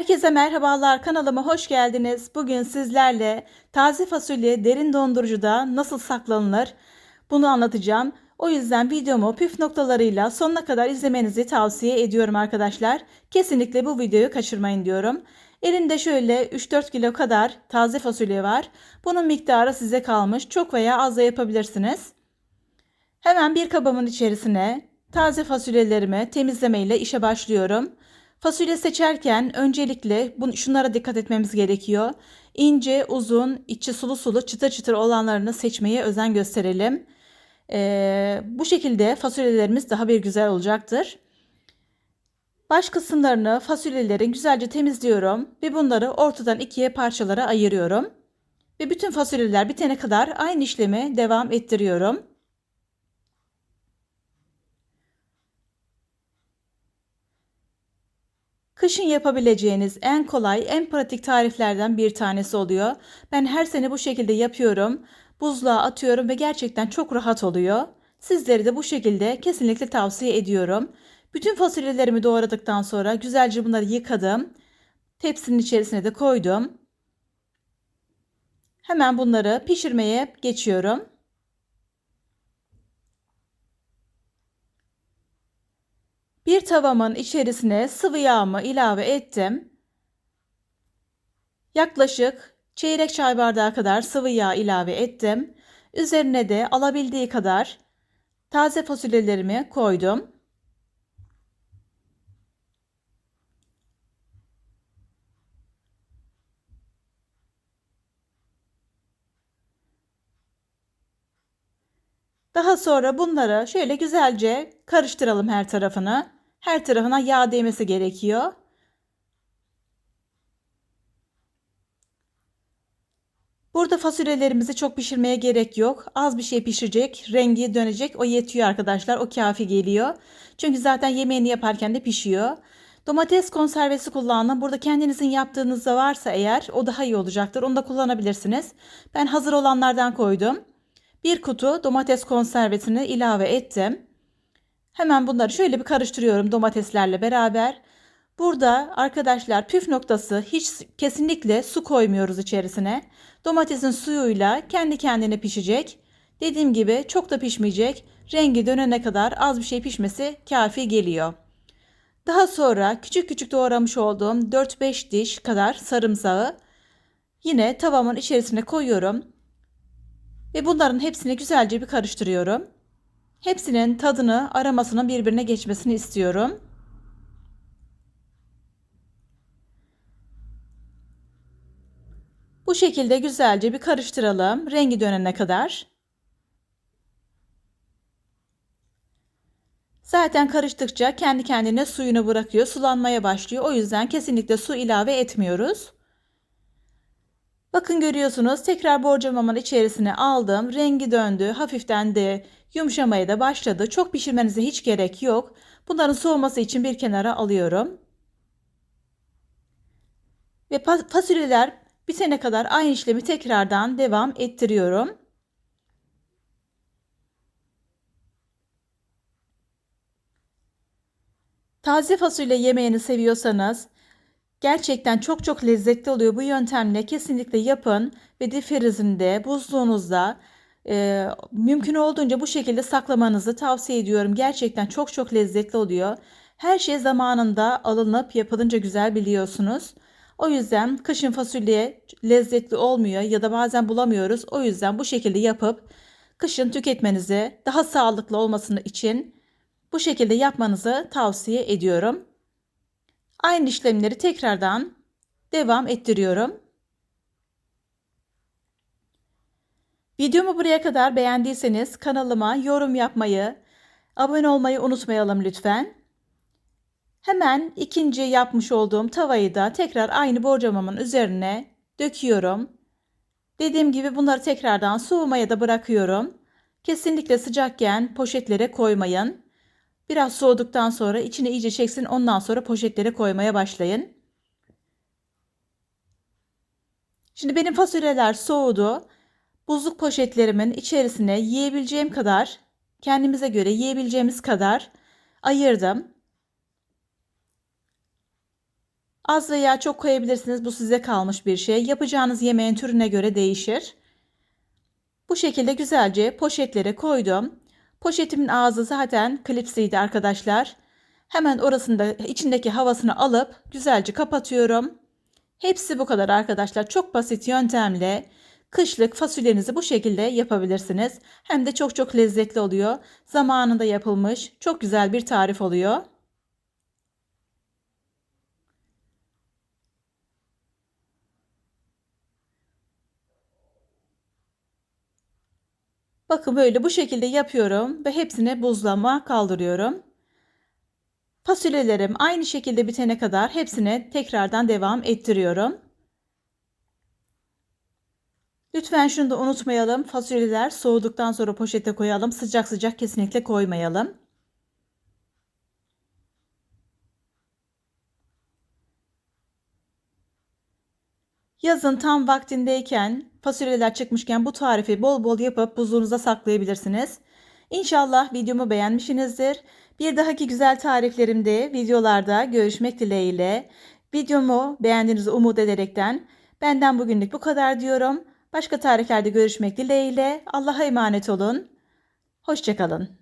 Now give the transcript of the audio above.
Herkese merhabalar kanalıma hoş geldiniz. Bugün sizlerle taze fasulye derin dondurucuda nasıl saklanılır bunu anlatacağım. O yüzden videomu püf noktalarıyla sonuna kadar izlemenizi tavsiye ediyorum arkadaşlar. Kesinlikle bu videoyu kaçırmayın diyorum. Elimde şöyle 3-4 kilo kadar taze fasulye var. Bunun miktarı size kalmış. Çok veya az da yapabilirsiniz. Hemen bir kabımın içerisine taze fasulyelerimi temizlemeyle işe başlıyorum. Fasulye seçerken öncelikle bu, şunlara dikkat etmemiz gerekiyor. İnce, uzun, içi sulu sulu, çıtır çıtır olanlarını seçmeye özen gösterelim. Ee, bu şekilde fasulyelerimiz daha bir güzel olacaktır. Baş kısımlarını fasulyelerin güzelce temizliyorum ve bunları ortadan ikiye parçalara ayırıyorum. Ve bütün fasulyeler bitene kadar aynı işlemi devam ettiriyorum. Kışın yapabileceğiniz en kolay, en pratik tariflerden bir tanesi oluyor. Ben her sene bu şekilde yapıyorum. Buzluğa atıyorum ve gerçekten çok rahat oluyor. Sizleri de bu şekilde kesinlikle tavsiye ediyorum. Bütün fasulyelerimi doğradıktan sonra güzelce bunları yıkadım. Tepsinin içerisine de koydum. Hemen bunları pişirmeye geçiyorum. Bir tavamın içerisine sıvı yağımı ilave ettim. Yaklaşık çeyrek çay bardağı kadar sıvı yağ ilave ettim. Üzerine de alabildiği kadar taze fasulyelerimi koydum. Daha sonra bunları şöyle güzelce karıştıralım her tarafını. Her tarafına yağ değmesi gerekiyor. Burada fasulyelerimizi çok pişirmeye gerek yok. Az bir şey pişecek, rengi dönecek. O yetiyor arkadaşlar. O kafi geliyor. Çünkü zaten yemeğini yaparken de pişiyor. Domates konservesi kullanın. Burada kendinizin yaptığınızda varsa eğer o daha iyi olacaktır. Onu da kullanabilirsiniz. Ben hazır olanlardan koydum. Bir kutu domates konservesini ilave ettim. Hemen bunları şöyle bir karıştırıyorum domateslerle beraber. Burada arkadaşlar püf noktası hiç kesinlikle su koymuyoruz içerisine. Domatesin suyuyla kendi kendine pişecek. Dediğim gibi çok da pişmeyecek. Rengi dönene kadar az bir şey pişmesi kafi geliyor. Daha sonra küçük küçük doğramış olduğum 4-5 diş kadar sarımsağı yine tavamın içerisine koyuyorum. Ve bunların hepsini güzelce bir karıştırıyorum. Hepsinin tadını, aromasının birbirine geçmesini istiyorum. Bu şekilde güzelce bir karıştıralım rengi dönene kadar. Zaten karıştıkça kendi kendine suyunu bırakıyor, sulanmaya başlıyor. O yüzden kesinlikle su ilave etmiyoruz. Bakın görüyorsunuz tekrar borcamamın içerisine aldım. Rengi döndü. Hafiften de yumuşamaya da başladı. Çok pişirmenize hiç gerek yok. Bunların soğuması için bir kenara alıyorum. Ve fasulyeler bitene kadar aynı işlemi tekrardan devam ettiriyorum. Taze fasulye yemeğini seviyorsanız Gerçekten çok çok lezzetli oluyor. Bu yöntemle kesinlikle yapın ve difrizinde, buzluğunuzda e, mümkün olduğunca bu şekilde saklamanızı tavsiye ediyorum. Gerçekten çok çok lezzetli oluyor. Her şey zamanında alınıp yapılınca güzel biliyorsunuz. O yüzden kışın fasulye lezzetli olmuyor ya da bazen bulamıyoruz. O yüzden bu şekilde yapıp kışın tüketmenizi daha sağlıklı olmasını için bu şekilde yapmanızı tavsiye ediyorum. Aynı işlemleri tekrardan devam ettiriyorum. Videomu buraya kadar beğendiyseniz kanalıma yorum yapmayı, abone olmayı unutmayalım lütfen. Hemen ikinci yapmış olduğum tavayı da tekrar aynı borcamamın üzerine döküyorum. Dediğim gibi bunları tekrardan soğumaya da bırakıyorum. Kesinlikle sıcakken poşetlere koymayın. Biraz soğuduktan sonra içine iyice çeksin. Ondan sonra poşetlere koymaya başlayın. Şimdi benim fasulyeler soğudu. Buzluk poşetlerimin içerisine yiyebileceğim kadar, kendimize göre yiyebileceğimiz kadar ayırdım. Az veya çok koyabilirsiniz. Bu size kalmış bir şey. Yapacağınız yemeğin türüne göre değişir. Bu şekilde güzelce poşetlere koydum. Poşetimin ağzı zaten klipsiydi arkadaşlar. Hemen orasında içindeki havasını alıp güzelce kapatıyorum. Hepsi bu kadar arkadaşlar. Çok basit yöntemle kışlık fasulyenizi bu şekilde yapabilirsiniz. Hem de çok çok lezzetli oluyor. Zamanında yapılmış çok güzel bir tarif oluyor. Bakın böyle bu şekilde yapıyorum ve hepsini buzlama kaldırıyorum. Fasulyelerim aynı şekilde bitene kadar hepsine tekrardan devam ettiriyorum. Lütfen şunu da unutmayalım. Fasulyeler soğuduktan sonra poşete koyalım. Sıcak sıcak kesinlikle koymayalım. Yazın tam vaktindeyken fasulyeler çıkmışken bu tarifi bol bol yapıp buzluğunuza saklayabilirsiniz. İnşallah videomu beğenmişsinizdir. Bir dahaki güzel tariflerimde videolarda görüşmek dileğiyle. Videomu beğendiğinizi umut ederekten benden bugünlük bu kadar diyorum. Başka tariflerde görüşmek dileğiyle. Allah'a emanet olun. Hoşçakalın.